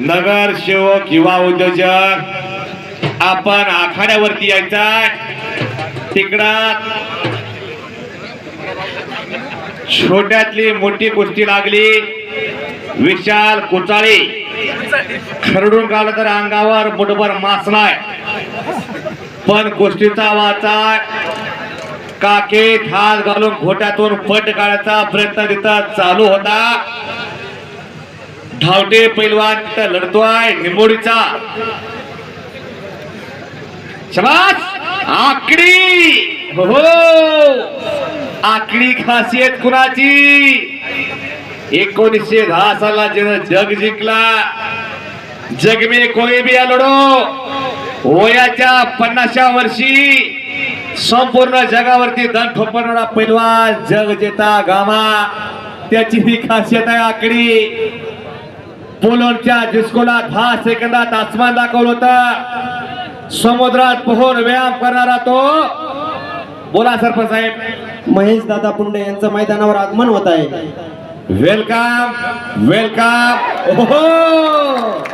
नगरसेवक युवा उद्योजक आपण आखाड्यावरती यायचा तिकडं छोट्यातली मोठी कुस्ती लागली. विशाल कुचाळे. खरडून काढलं तर अंगावर मुठभर मासलाय. पण कुस्तीचा वाचा काकेत हात घालून घोट्यातून पट काढायचा प्रयत्न तिथं चालू होता. धावटे पैलवान तिथं लढतोय निंबोडीचा. शबास! आकडी! हो, हो आकडी खासियत कुणाची? एकोणीसशे दहा साला ज्यानं जग जिंकला जग मे कोई बिया लढो वयाच्या पन्नासच्या वर्षी संपूर्ण जगावरती दण ठोपणारा पैलवान जग जेता गामा. त्याची ही खासियत आहे आकडी. पोलंडच्या डिस्कोला दहा सेकंदात आसमान दाखवलं होतं. समुद्रात पोहून व्यायाम करणारा तो बोला सरपंच साहेब. महेश दादा पुंडे यांचं मैदानावर आगमन होत आहे. Welcome welcome. ओहो!